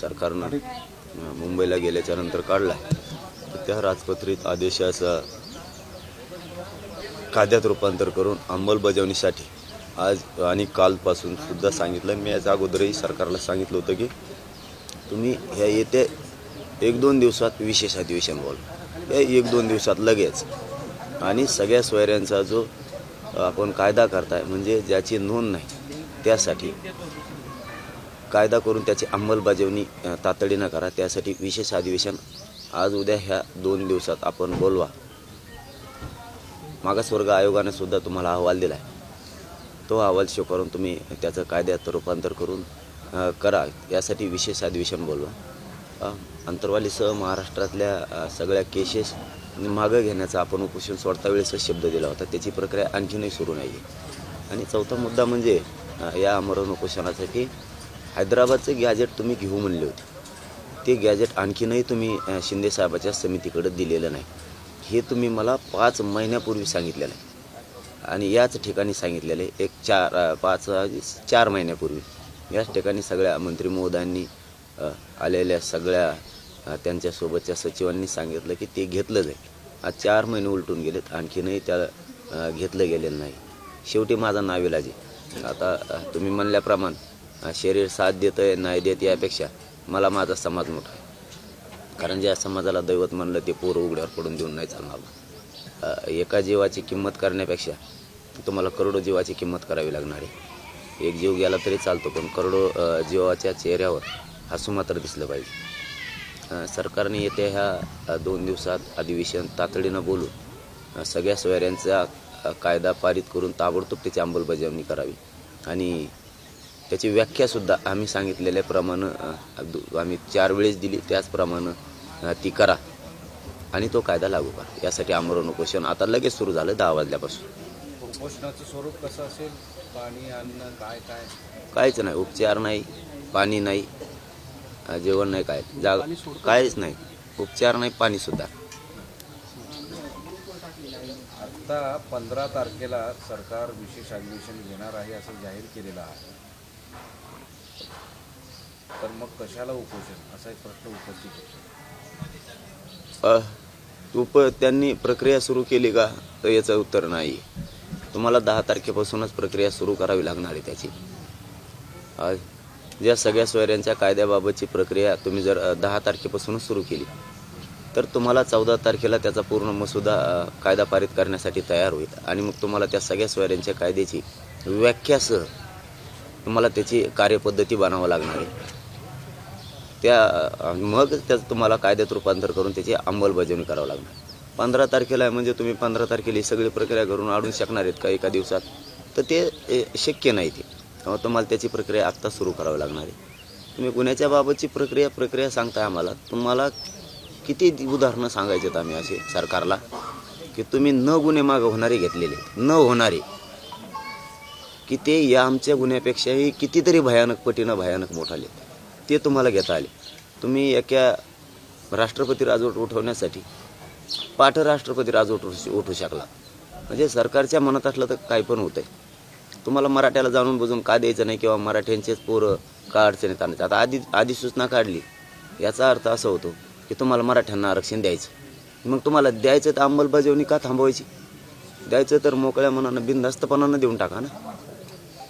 सरकारनं मुंबईला गेल्याच्यानंतर काढला. तर त्या राजपत्रित आदेशाचा कायद्यात रूपांतर करून अंमलबजावणीसाठी आज आणि कालपासून सुद्धा सांगितलं. मी याच्या अगोदरही सरकारला सांगितलं होतं की तुम्ही ह्या येत्या एक दोन दिवसात विशेष अधिवेशन बोल या एक दोन दिवसात लगेच. आणि सगळ्या सोयऱ्यांचा जो आपण कायदा करताय म्हणजे ज्याची नोंद नाही त्यासाठी कायदा करून त्याची अंमलबजावणी तातडीनं करा. त्यासाठी विशेष अधिवेशन आज उद्या ह्या दोन दिवसात आपण बोलवा. मागासवर्ग आयोगाने सुद्धा तुम्हाला अहवाल दिला आहे तो अहवाल स्वीकारून तुम्ही त्याचं कायद्यात रूपांतर करून करा. यासाठी विशेष अधिवेशन बोलवा. अंतरवालीसह महाराष्ट्रातल्या सगळ्या केसेस मागं घेण्याचा आपण उपोषण सोडता वेळेसच शब्द दिला होता. त्याची प्रक्रिया आणखीनही सुरू नाही आहे आणि चौथा मुद्दा म्हणजे या आमरण उपोषणासाठी हैदराबादचं गॅजेट तुम्ही घेऊ म्हणले होते. ते गॅजेट आणखीनही तुम्ही शिंदेसाहेबाच्या समितीकडे दिलेलं नाही. हे तुम्ही मला पाच महिन्यापूर्वी सांगितलेलं आहे. आणि याच ठिकाणी सांगितलेलं आहे एक चार पाच चार महिन्यापूर्वी. याच ठिकाणी सगळ्या मंत्री महोदयांनी आलेल्या सगळ्या त्यांच्यासोबतच्या सचिवांनी सांगितलं की ते घेतलं जाईल. आज चार महिने उलटून गेलेत आणखीनही त्या घेतलं गेलेलं नाही. शेवटी माझा नाविलाजी आता तुम्ही म्हणल्याप्रमाणे शरीर साथ देतं नाही देत यापेक्षा मला माझा समाज मोठा आहे. कारण ज्या समाजाला दैवत म्हणलं ते पोरं उघड्यावर पडून देऊन नाही चालणार. एका जीवाची किंमत करण्यापेक्षा तुम्हाला करोडो जीवाची किंमत करावी लागणार आहे. एक जीव गेला तरी चालतो पण करोडो जीवाच्या चेहऱ्यावर हसू मात्र दिसलं पाहिजे. सरकारने येत्या ह्या दोन दिवसात अधिवेशन तातडीनं बोलून सगळ्या सोयऱ्यांचा कायदा पारित करून ताबडतोब त्याची अंमलबजावणी करावी. आणि त्याची व्याख्यासुद्धा आम्ही सांगितलेल्याप्रमाणे आम्ही चार वेळेस दिली. त्याचप्रमाणे ती करा आणि तो कायदा लागू करा. यासाठी आमरण उपोषण आता लगेच सुरू झालं दहा वाजल्यापासून. उपोषणाचं स्वरूप कसं असेल? पाणी अन्न काय काय? काहीच नाही. उपचार नाही पाणी नाही जेवण नाही काय? जाग काहीच नाही. उपचार नाही पाणीसुद्धा आत्ता पंधरा तारखेला सरकार विशेष अधिवेशन घेणार आहे असं जाहीर केलेलं आहे. तर मग कशाला उपोषण? असा एक प्रश्न उपस्थित होतो. उप त्यांनी प्रक्रिया सुरू केली का? तर याचं उत्तर नाही. तुम्हाला दहा तारखेपासूनच प्रक्रिया सुरू करावी लागणार आहे त्याची. ज्या सगळ्या सोयऱ्यांच्या कायद्याबाबतची प्रक्रिया तुम्ही जर दहा तारखेपासूनच सुरू केली तर तुम्हाला चौदा तारखेला त्याचा पूर्ण मसुदा कायदा पारित करण्यासाठी तयार होईल. आणि मग तुम्हाला त्या सगळ्या सोयऱ्यांच्या कायद्याची व्याख्यासह तुम्हाला त्याची कार्यपद्धती बनावं लागणार आहे. त्या मग त्याचं तुम्हाला कायद्यात रूपांतर करून त्याची अंमलबजावणी करावं लागणार. पंधरा तारखेला आहे म्हणजे तुम्ही पंधरा तारखेला ही सगळी प्रक्रिया करून आणून शकणार आहेत का एका दिवसात? तर ते शक्य नाही ते. त्यामुळे तुम्हाला त्याची प्रक्रिया आत्ता सुरू करावी लागणार आहे. तुम्ही गुन्ह्याच्या बाबतची प्रक्रिया प्रक्रिया सांगताय आम्हाला. तुम्हाला किती उदाहरणं सांगायचे आहेत आम्ही असे सरकारला? की तुम्ही न गुन्हे मागं होणारे घेतलेले न होणारे. की ते या आमच्या गुन्ह्यापेक्षाही कितीतरी भयानक पटीनं भयानक मोठाले ते तुम्हाला घेता आले. तुम्ही एका राष्ट्रपती राजवट उठवण्यासाठी पाठ राष्ट्रपती राजवट उठू उठू शकला. म्हणजे सरकारच्या मनात असलं तर काय पण होतंय. तुम्हाला मराठ्याला जाणून बुजून का द्यायचं नाही किंवा मराठ्यांचेच पोरं का अडचणीत आणायचं? आता आधी आधी सूचना काढली. याचा अर्थ असा होतो की तुम्हाला मराठ्यांना आरक्षण द्यायचं. मग तुम्हाला द्यायचं तर अंमलबजावणी का थांबवायची? द्यायचं तर मोकळ्या मनानं बिनधास्तपणानं देऊन टाका ना.